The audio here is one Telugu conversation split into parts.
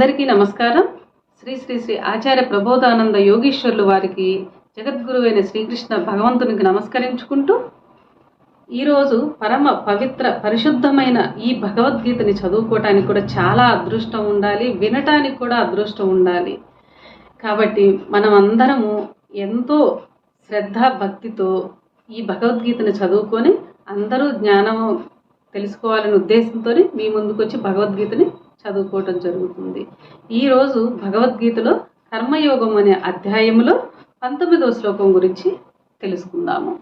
అందరికీ నమస్కారం. శ్రీ శ్రీ శ్రీ ఆచార్య ప్రబోధానంద యోగీశ్వరులు వారికి జగద్గురువైన శ్రీకృష్ణ భగవంతునికి నమస్కరించుకుంటూ ఈరోజు పరమ పవిత్ర పరిశుద్ధమైన ఈ భగవద్గీతని చదువుకోవటానికి కూడా చాలా అదృష్టం ఉండాలి వినటానికి కూడా అదృష్టం ఉండాలి. కాబట్టి మనం అందరము ఎంతో శ్రద్ధ భక్తితో ఈ భగవద్గీతను చదువుకొని అందరూ జ్ఞానం తెలుసుకోవాలనే ఉద్దేశంతో మీ ముందుకు వచ్చి భగవద్గీతని చదువుకోవటం జరుగుతుంది. ఈరోజు భగవద్గీతలో కర్మయోగం అనే అధ్యాయములో పంతొమ్మిదవ శ్లోకం గురించి తెలుసుకుందాము.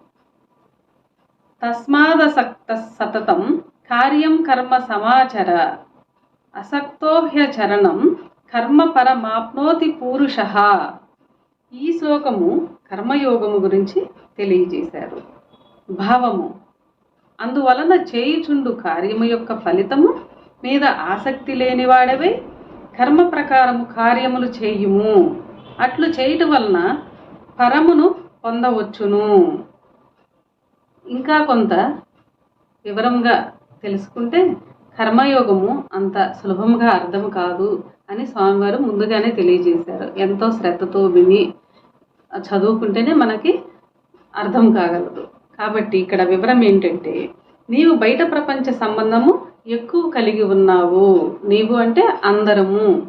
తస్మాదసక్త సతతం కార్యం కర్మ సమాచర. అసక్తోహ్యచరణం కర్మ పరమాప్నోతి పూరుష. ఈ శ్లోకము కర్మయోగము గురించి తెలియజేశారు. భావము. అందువలన చేయుచుండు కార్యము యొక్క ఫలితము మీద ఆసక్తి లేనివాడవై కర్మ ప్రకారము కార్యములు చేయుము. అట్లు చేయటం వలన పరమును పొందవచ్చును. ఇంకా కొంత వివరంగా తెలుసుకుంటే కర్మయోగము అంత సులభంగా అర్థం కాదు అని స్వామివారు ముందుగానే తెలియజేశారు. ఎంతో శ్రద్ధతో విని చదువుకుంటేనే మనకి అర్థం కాగలదు. కాబట్టి ఇక్కడ వివరం ఏంటంటే నీవు బయట ప్రపంచ సంబంధము ఎక్కువ కలిగి ఉన్నావు. నీవు అంటే అందరము.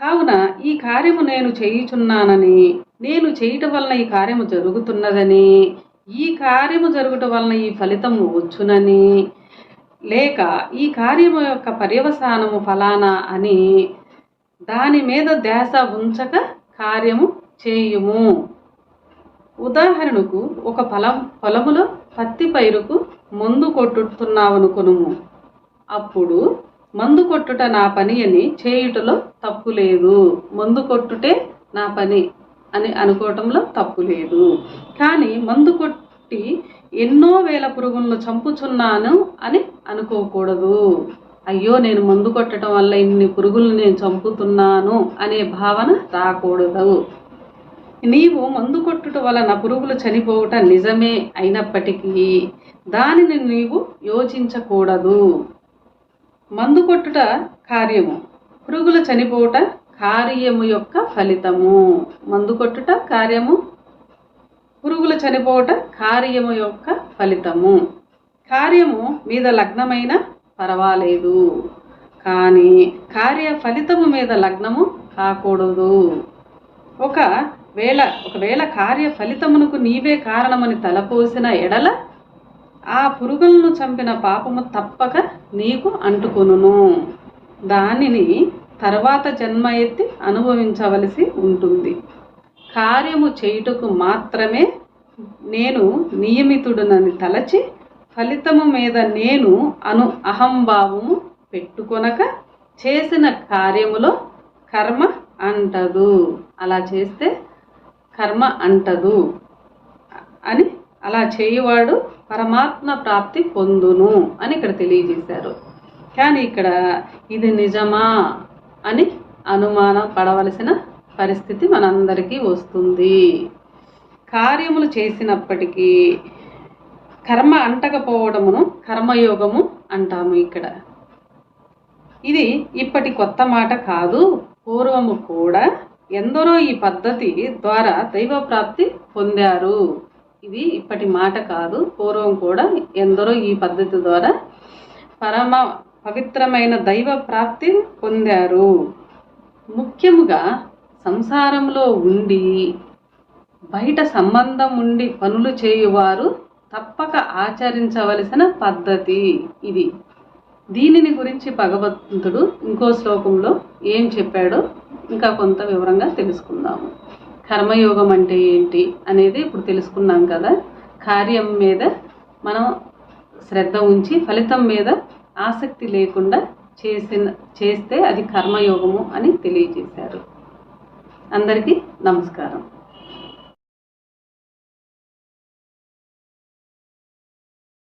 కావున ఈ కార్యము నేను చేయుచున్నానని నేను చేయటం వలన ఈ కార్యము జరుగుతున్నదని ఈ కార్యము జరుగుట వలన ఈ ఫలితము వచ్చునని లేక ఈ కార్యము యొక్క పర్యవసానము ఫలానా అని దాని మీద ధ్యాస ఉంచక కార్యము చేయుము. ఉదాహరణకు ఒక పొలం పొలములో పత్తి పైరుకు మందు కొట్టుతున్నావనుకొనుము. అప్పుడు మందు కొట్టుట నా పని అని చేయుటలో తప్పు లేదు. మందు కొట్టుటే నా పని అని అనుకోవటంలో తప్పు లేదు. కానీ మందు కొట్టి ఎన్నో వేల పురుగులను చంపుచున్నాను అని అనుకోకూడదు. అయ్యో నేను మందు కొట్టడం వల్ల ఇన్ని పురుగులను నేను చంపుతున్నాను అనే భావన రాకూడదు. నీవు మందు కొట్టుట వలన పురుగులు చనిపోవుట నిజమే అయినప్పటికీ దానిని నీవు యోచించకూడదు. మందు కొట్టుట కార్యము. పురుగులు చనిపోవుట కార్యము యొక్క ఫలితము. మందు కొట్టుట కార్యము. పురుగులు చనిపోవుట కార్యము యొక్క ఫలితము. కార్యము మీద లగ్నమైన పర్వాలేదు. కానీ కార్య ఫలితము మీద లగ్నము కాకూడదు. ఒక వేళ ఒకవేళ కార్య ఫలితమునకు నీవే కారణమని తలపోసిన ఎడల ఆ పురుగులను చంపిన పాపము తప్పక నీకు అంటుకొనును దానిని తర్వాత జన్మ ఎత్తి అనుభవించవలసి ఉంటుంది. కార్యము చేయుటకు మాత్రమే నేను నియమితుడునని తలచి ఫలితము మీద నేను అను అహంభావము పెట్టుకొనక చేసిన కార్యములో కర్మ అంటదు. అలా చేస్తే కర్మ అంటదు. అని అలా చేయువాడు పరమాత్మ ప్రాప్తి పొందును అని ఇక్కడ తెలియజేశారు. కానీ ఇక్కడ ఇది నిజమా అని అనుమానం పడవలసిన పరిస్థితి మనందరికీ వస్తుంది. కార్యములు చేసినప్పటికీ కర్మ అంటకపోవడమును కర్మయోగము అంటాము ఇక్కడ. ఇది ఇప్పటి కొత్త మాట కాదు పూర్వము కూడా ఎందరో ఈ పద్ధతి ద్వారా దైవ ప్రాప్తి పొందారు. ఇది ఇప్పటి మాట కాదు. పూర్వం కూడా ఎందరో ఈ పద్ధతి ద్వారా పరమ పవిత్రమైన దైవ ప్రాప్తి పొందారు. ముఖ్యముగా సంసారంలో ఉండి బయట సంబంధం ఉండి పనులు చేయువారు తప్పక ఆచరించవలసిన పద్ధతి ఇది. దీనిని గురించి భగవంతుడు ఇంకో శ్లోకంలో ఏం చెప్పాడో ఇంకా కొంత వివరంగా తెలుసుకుందాము. కర్మయోగం అంటే ఏంటి అనేది ఇప్పుడు తెలుసుకున్నాం కదా. కార్యం మీద మనం శ్రద్ధ ఉంచి ఫలితం మీద ఆసక్తి లేకుండా చేసిన చేస్తే అది కర్మయోగము అని తెలియజేశారు. అందరికీ నమస్కారం.